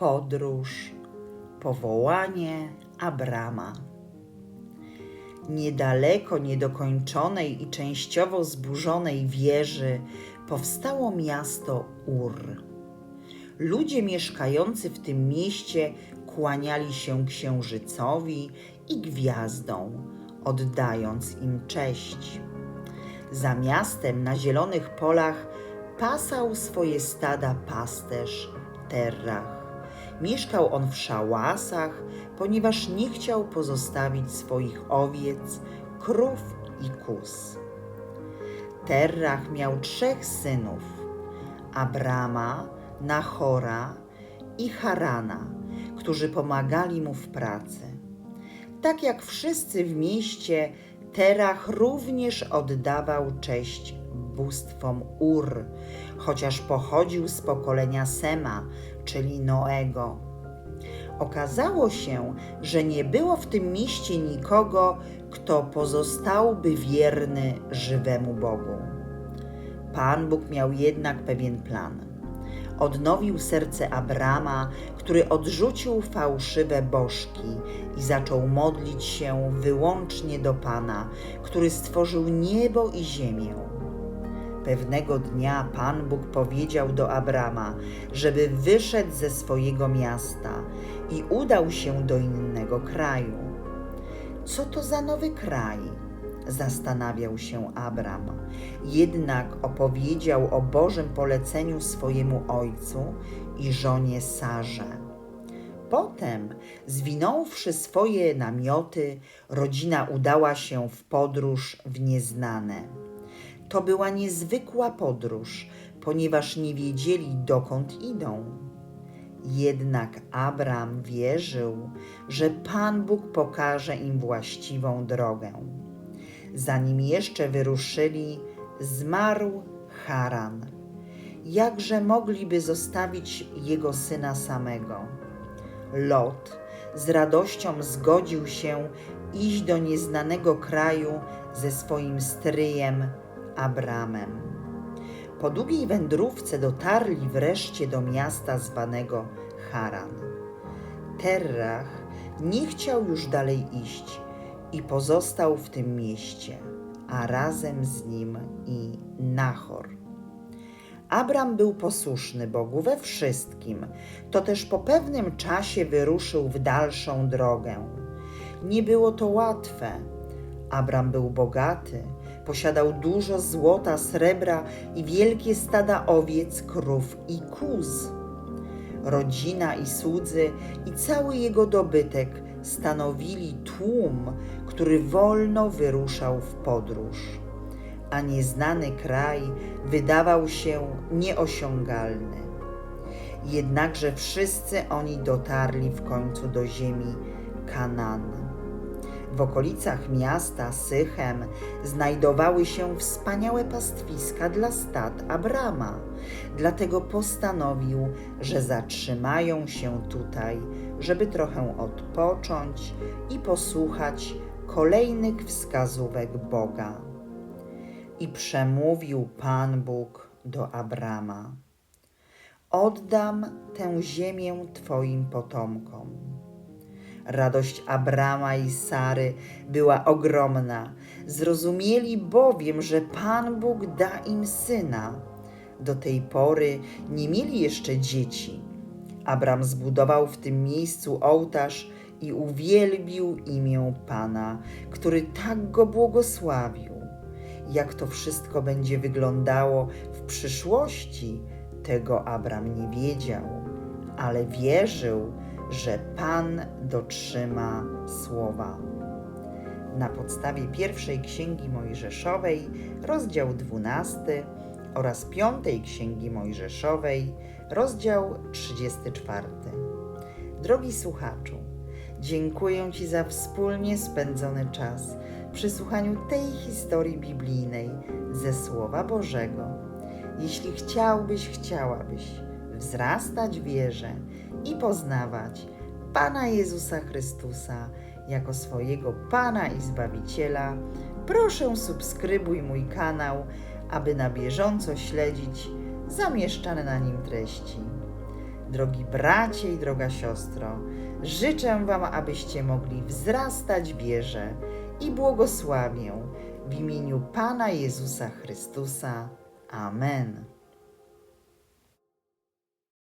Podróż, powołanie Abrama. Niedaleko niedokończonej i częściowo zburzonej wieży powstało miasto Ur. Ludzie mieszkający w tym mieście kłaniali się księżycowi i gwiazdom, oddając im cześć. Za miastem na zielonych polach pasał swoje stada pasterz Terrach. Mieszkał on w szałasach, ponieważ nie chciał pozostawić swoich owiec, krów i kus. Terrach miał trzech synów: Abrama, Nachora i Harana, którzy pomagali mu w pracy. Tak jak wszyscy w mieście, Terach również oddawał cześć bóstwom Ur, chociaż pochodził z pokolenia Sema, czyli Noego. Okazało się, że nie było w tym mieście nikogo, kto pozostałby wierny żywemu Bogu. Pan Bóg miał jednak pewien plan. Odnowił serce Abrama, który odrzucił fałszywe bożki i zaczął modlić się wyłącznie do Pana, który stworzył niebo i ziemię. Pewnego dnia Pan Bóg powiedział do Abrama, żeby wyszedł ze swojego miasta i udał się do innego kraju. Co to za nowy kraj? Zastanawiał się Abram. Jednak opowiedział o Bożym poleceniu swojemu ojcu i żonie Sarze. Potem, zwinąwszy swoje namioty, rodzina udała się w podróż w nieznane. To była niezwykła podróż, ponieważ nie wiedzieli, dokąd idą. Jednak Abram wierzył, że Pan Bóg pokaże im właściwą drogę. Zanim jeszcze wyruszyli, zmarł Haran. Jakże mogliby zostawić jego syna samego? Lot z radością zgodził się iść do nieznanego kraju ze swoim stryjem Abramem. Po długiej wędrówce dotarli wreszcie do miasta zwanego Haran. Terrach nie chciał już dalej iść i pozostał w tym mieście, a razem z nim i Nachor. Abram był posłuszny Bogu we wszystkim, to też po pewnym czasie wyruszył w dalszą drogę. Nie było to łatwe. Abram był bogaty, posiadał dużo złota, srebra i wielkie stada owiec, krów i kóz. Rodzina i słudzy i cały jego dobytek stanowili tłum, który wolno wyruszał w podróż, a nieznany kraj wydawał się nieosiągalny. Jednakże wszyscy oni dotarli w końcu do ziemi Kanaan. W okolicach miasta Sychem znajdowały się wspaniałe pastwiska dla stad Abrama, dlatego postanowił, że zatrzymają się tutaj, żeby trochę odpocząć i posłuchać kolejnych wskazówek Boga. I przemówił Pan Bóg do Abrama: Oddam tę ziemię Twoim potomkom. Radość Abrama i Sary była ogromna. Zrozumieli bowiem, że Pan Bóg da im syna. Do tej pory nie mieli jeszcze dzieci. Abram zbudował w tym miejscu ołtarz i uwielbił imię Pana, który tak go błogosławił. Jak to wszystko będzie wyglądało w przyszłości, tego Abram nie wiedział, ale wierzył, że Pan dotrzyma słowa. Na podstawie pierwszej księgi Mojżeszowej, rozdział 12 oraz piątej księgi Mojżeszowej, rozdział 34. Drogi słuchaczu, dziękuję Ci za wspólnie spędzony czas przy słuchaniu tej historii biblijnej ze Słowa Bożego. Jeśli chciałbyś, chciałabyś wzrastać wierze i poznawać Pana Jezusa Chrystusa jako swojego Pana i Zbawiciela, proszę subskrybuj mój kanał, aby na bieżąco śledzić zamieszczane na nim treści. Drogi bracie i droga siostro, życzę Wam, abyście mogli wzrastać wierze i błogosławię w imieniu Pana Jezusa Chrystusa. Amen.